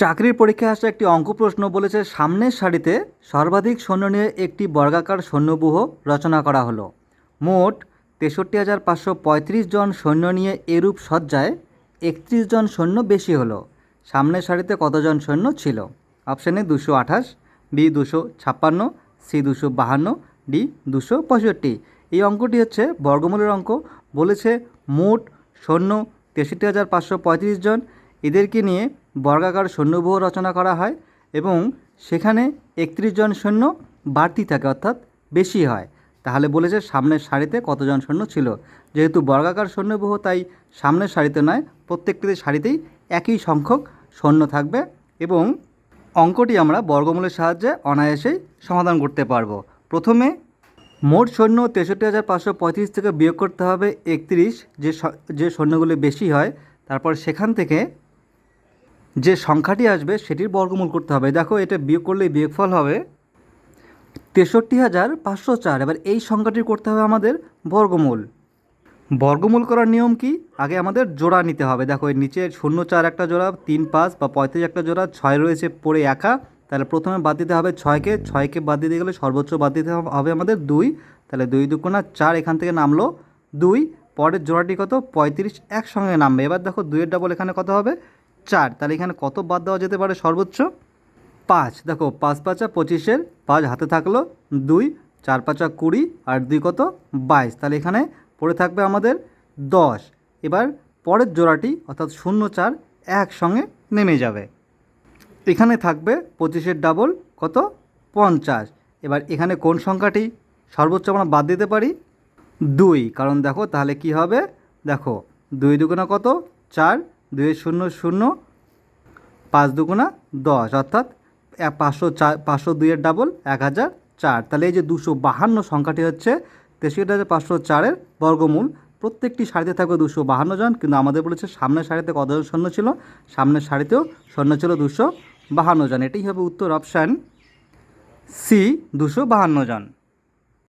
চাকরির পরীক্ষায় আসা একটি অঙ্ক প্রশ্ন বলেছে, সামনের সারিতে সর্বাধিক সৈন্য নিয়ে একটি বর্গাকার সৈন্যব্যূহ রচনা করা হলো। মোট তেষট্টি হাজার পাঁচশো পঁয়ত্রিশ জন সৈন্য নিয়ে এরূপ সজ্জায় একত্রিশ জন সৈন্য বেশি হলো। সামনের সারিতে কতজন সৈন্য ছিল? অপশান দুশো আঠাশ, বি দুশো ছাপ্পান্ন, সি দুশো বাহান্ন, ডি দুশো পঁয়ষট্টি। এই অঙ্কটি হচ্ছে বর্গমূলের অঙ্ক। বলেছে মোট সৈন্য তেষট্টি হাজার পাঁচশো পঁয়ত্রিশ জন। এদেরকে নিয়ে বর্গাকার সৈন্যব্যূহ রচনা করা হয় এবং সেখানে একত্রিশ জন সৈন্য বাড়তি থাকে, অর্থাৎ বেশি হয়। তাহলে বলেছে সামনের সারিতে কতজন সৈন্য ছিল? যেহেতু বর্গাকার সৈন্যব্যূহ তাই সামনের সারিতে নয়, প্রত্যেকটি সারিতেই একই সংখ্যক সৈন্য থাকবে এবং অঙ্কটি আমরা বর্গমূলের সাহায্যে অনায়াসেই সমাধান করতে পারব। প্রথমে মোট সৈন্য তেষট্টি হাজার পাঁচশো পঁয়ত্রিশ থেকে বিয়োগ করতে হবে একত্রিশ, যে যে সৈন্যগুলি বেশি হয়, তারপর সেখান থেকে যে সংখ্যাটি আসবে সেটির বর্গমূল করতে হবে। দেখো, এটা বিয়োগ করলে বিয়োগফল হবে তেষট্টি হাজার পাঁচশো চার। এবার এই সংখ্যাটি করতে হবে আমাদের বর্গমূল। বর্গমূল করার নিয়ম কি? আগে আমাদের জোড়া নিতে হবে। দেখো, এর নিচে শূন্য চার একটা জোড়া, তিন পাঁচ বা পঁয়ত্রিশ একটা জোড়া, ছয় রয়েছে পড়ে একা। তাহলে প্রথমে বাদ দিতে হবে ছয়কে। ছয়কে বাদ দিতে গেলে সর্বোচ্চ বাদ দিতে হবে আমাদের দুই। তাহলে দুই দুগুণা চার এখান থেকে নামলো দুই। পরের জোড়াটি কত? পঁয়ত্রিশ একসঙ্গে নামবে। এবার দেখো, দুইয়ের ডাবল এখানে কত হবে? চার। তাহলে এখানে কত বাদ দেওয়া যেতে পারে সর্বোচ্চ? পাঁচ। দেখো, পাঁচ পাঁচা পঁচিশের, পাঁচ হাতে থাকল দুই, চার পাঁচা কুড়ি, আর দুই কত বাইশ। তাহলে এখানে পড়ে থাকবে আমাদের দশ। এবার পরের জোড়াটি, অর্থাৎ শূন্য চার, একসঙ্গে নেমে যাবে। এখানে থাকবে পঁচিশের ডাবল কত? পঞ্চাশ। এবার এখানে কোন সংখ্যাটি? সর্বোচ্চ আমরা বাদ দিতে পারি দুই। কারণ দেখো, তাহলে কি হবে? দেখো, দুই দুগুণা কত? চার। দুই শূন্য শূন্য পাঁচ দুগুণা দশ, অর্থাৎ পাঁচশো চার পাঁচশো দুইয়ের ডাবল এক হাজার চার। তাহলে এই যে দুশো বাহান্ন সংখ্যাটি হচ্ছে, তেষট্টি হাজার পাঁচশো চারের বর্গমূল। প্রত্যেকটি সারিতে থাকবে দুশো বাহান্ন জন, কিন্তু আমাদের বলেছে সামনের সারিতে কতজন সৈন্য ছিল? সামনের সারিতেও সৈন্য ছিল দুশো বাহান্ন জন। এটাই হবে উত্তর অপশান সি দুশো বাহান্ন জন।